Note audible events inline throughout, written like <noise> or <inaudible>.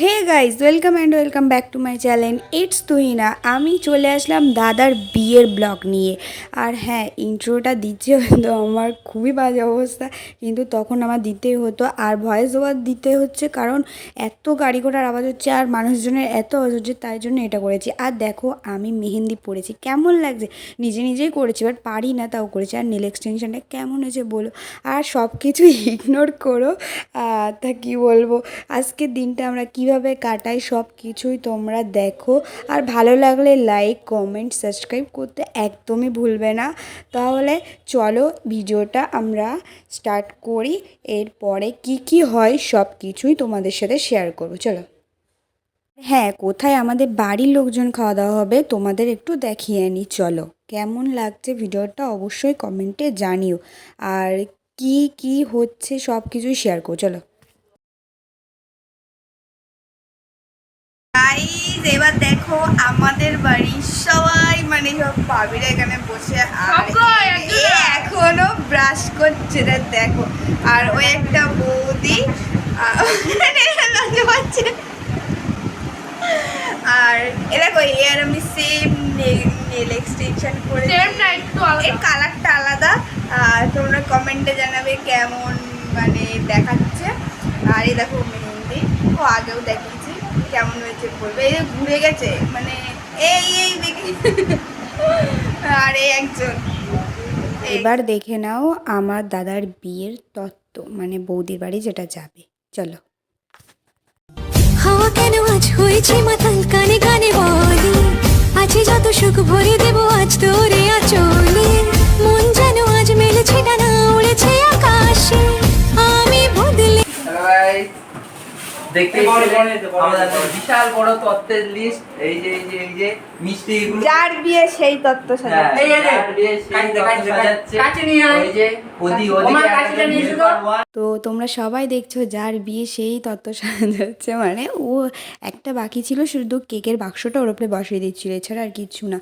Hey guys welcome and welcome back to my channel. It's Tuhina. আমি চলে আসলাম দাদার বিয়ের ব্লগ নিয়ে। আর হ্যাঁ ইন্ট্রোটা দিচ্ছে হয়তো আমার, খুবই বাজে অবস্থা। কিন্তু তখন আমার দিতেই হতো, আর ভয়েস ওভার দিতে হচ্ছে কারণ এত গাড়ি ঘোড়ার আওয়াজ হচ্ছে, আর মানুষজনের এত আওয়াজ হচ্ছে, তাই জন্য এটা করেছি। আর দেখো, আমি মেহেন্দি পড়েছি কেমন লাগছে? নিজে নিজেই করেছি বাট পারি না তাও করেছি। আর নীল এক্সটেনশনটা কেমন হয়েছে বলো? আর সব কিছু ইগনোর করো তা কী বলব? আজকের দিনটা আমরা কীভাবে কাটাই সব কিছুই তোমরা দেখো। আর ভালো লাগলে লাইক কমেন্ট সাবস্ক্রাইব করতে একদমই ভুলবে না। তাহলে চলো ভিডিওটা আমরা স্টার্ট করি। এরপরে কি কি হয় সব কিছুই তোমাদের সাথে শেয়ার করব। চলো। হ্যাঁ কোথায় আমাদের বাড়ির লোকজন খাওয়া দাওয়া হবে তোমাদের একটু দেখিয়ে নিই চলো, কেমন লাগছে ভিডিওটা অবশ্যই কমেন্টে জানিও। আর কি কি হচ্ছে সব কিছুই শেয়ার করো চলো। গাইজ এবার দেখো আমাদের বাড়ির সবাই মানে সব ভাবিরা এখানে বসে আর এখনও? ব্রাশ করছে দেখো। আর ওই একটা বৌদি লজ্জা পাচ্ছে। আর এ দেখো এ আর আমি সেম নেল এক্সটেনশন করে এর কালারটা আলাদা। আর তোমরা কমেন্টে জানাবে কেমন মানে দেখাচ্ছে। আর এই দেখো মেহেন্দি। ও আগেও দেখিয়েছি। কেমন হয়েছে বলবে? এই ঘুরে গেছে মানে এই এই দেখি। আর এই একজন। এবার দেখে নাও আমার দাদার বিয়ের তত্ত্ব মানে বৌদির বাড়ি যেটা যাবে। চলো। হাওয়া কেন আজ হয়েছে মাতাল কানে কানে বলি? আছে যত সুখ ভরে দেব আজ তোরে আচলে। মন যেন আজ মেলেছে ডানা দেখতে আমাদের বিশাল বড় তত্ত্বের লিস্ট এই যে এই যে এই যে মিষ্টি এগুলো। যার বিয়ে সেই তত্ত্ব এই যে, বিয়ে সেই তত্ত্ব সাজাচ্ছে। কাছে নিয়ে আয়। ওই যে ওদি ওমা, ওদিকে নিয়ে এসো তো। তোমরা সবাই দেখছ যার বিয়ে সেই তত্ত্ব সাজাচ্ছে। মানে ও একটা বাকি ছিল শুধু কেকের বাক্সটা ওর উপরে বসিয়ে দিচ্ছিল এছাড়া আর কিচ্ছু না।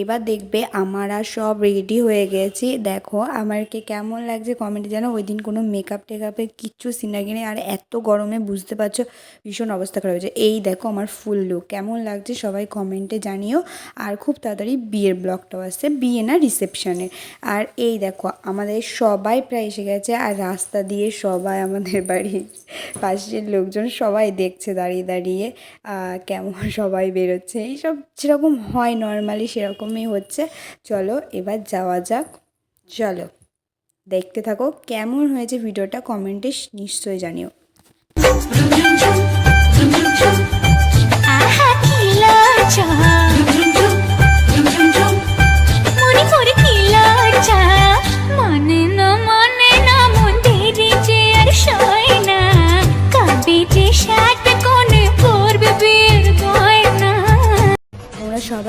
এবার দেখবে আমরা সব রেডি হয়ে গেছি। দেখো আমারকে কেমন লাগছে কমেন্টে জানো ওই দিন কোনো মেকআপ টেকআপের কিচ্ছু সিনারি নেই। আর এত গরমে বুঝতে পারছ ভীষণ অবস্থা খারাপ হয়েছে। এই দেখো আমার ফুল লুক কেমন লাগছে সবাই কমেন্টে জানিও। আর খুব তাড়াতাড়ি বিয়ের ব্লগটাও আসছে, বিয়ে না রিসেপশনে আর এই দেখো, আমাদের সবাই প্রায় এসে গেছে, আর রাস্তা দিয়ে সবাই আমাদের <laughs> বাড়ির পাশের লোকজন সবাই দেখছে দাঁড়িয়ে দাঁড়িয়ে কেমন সবাই বেরোচ্ছে। এইসব যেরকম হয় নর্মালি সেরকমই হচ্ছে। চলো, এবার যাওয়া যাক। চলো, দেখতে থাকো কেমন হয়েছে ভিডিওটা কমেন্টে নিশ্চয়ই জানিও।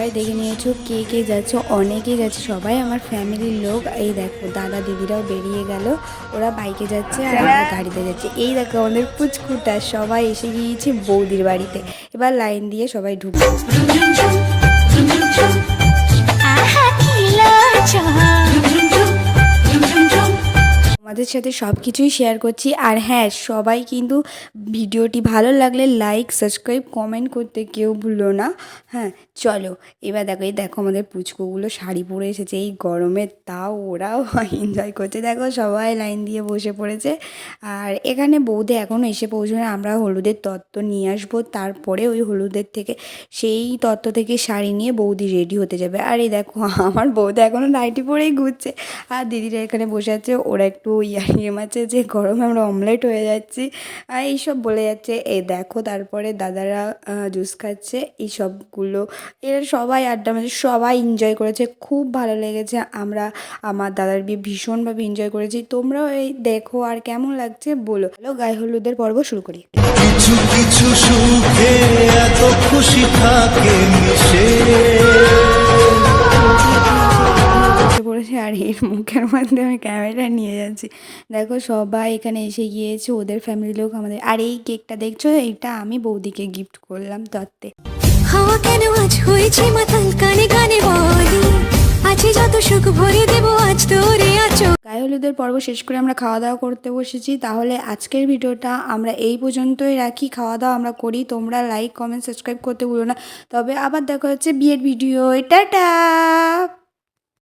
সবাই দেখে নিয়েছো কে কে যাচ্ছে, অনেকেই যাচ্ছে। সবাই আমার ফ্যামিলির লোক। এই দেখো, দাদা দিদিরাও বেরিয়ে গেল। ওরা বাইকে যাচ্ছে আর আমরা গাড়িতে যাচ্ছে। এই দেখো আমাদের পুচকুটা, সবাই এসে গিয়েছে বৌদির বাড়িতে। এবার লাইন দিয়ে সবাই লজ্জা তোমাদের সাথে সব কিছুই শেয়ার করছি। আর হ্যাঁ সবাই কিন্তু ভিডিওটি ভালো লাগলে লাইক সাবস্ক্রাইব কমেন্ট করতে কেউ ভুলো না। হ্যাঁ চলো, এবার দেখো, এই দেখো আমাদের পুচকোগুলো শাড়ি পরে এসেছে। এই গরমে তাও ওরাও <laughs> এনজয় করছে। দেখো, সবাই লাইন দিয়ে বসে পড়েছে। আর এখানে বৌদি এখনও এসে পৌঁছবে আমরা হলুদের তত্ত্ব নিয়ে আসব। তারপরে ওই হলুদের থেকে, সেই তত্ত্ব থেকে শাড়ি নিয়ে বৌদি রেডি হতে যাবে। আর এই দেখো, আমার বৌদি এখনও নাইটি পরেই ঘুরছে। আর দিদিরা এখানে বসে আছে। ওরা একটু ইয়ারিয়ে মারছে যে গরমে আমরা অমলেট হয়ে যাচ্ছি। আর এইসব বলে যাচ্ছে এই দেখো তারপরে দাদারা জুস খাচ্ছে। এই সবগুলো এরা সবাই আড্ডা মারছে সবাই এনজয় করেছে। খুব ভালো লেগেছে। আমরা, আমার দাদার বিয়ে ভীষণভাবে এনজয় করেছি। তোমরাও এই দেখো আর কেমন লাগছে বলো। হ্যালো গায়ে হলুদের পর্ব শুরু করি। কিছু কিছু সুখে এত খুশি থাকে মিশে। বসে পড়েছে আর এর মুখের মধ্যে আমি ক্যামেরা নিয়ে যাচ্ছি। দেখো সবাই এখানে এসে গিয়েছে ওদের ফ্যামিলি লোক আমাদের। আর এই কেকটা দেখছ? এইটা আমি বৌদিকে গিফট করলাম তত্ত্বে হাওয়া কেন আজ হয়েছে মাতাল কানে কানে বলি? আছে যত সুখ ভরে দেবো আজ তোরে আছো গায়ে হলুদের পর্ব শেষ করে আমরা খাওয়া দাওয়া করতে বসেছি। তাহলে আজকের ভিডিওটা আমরা এই পর্যন্তই রাখি। খাওয়া দাওয়া আমরা করি। তোমরা লাইক কমেন্ট সাবস্ক্রাইব করতে ভুলো না। তবে আবার দেখা হচ্ছে বিয়ের ভিডিও টাটা!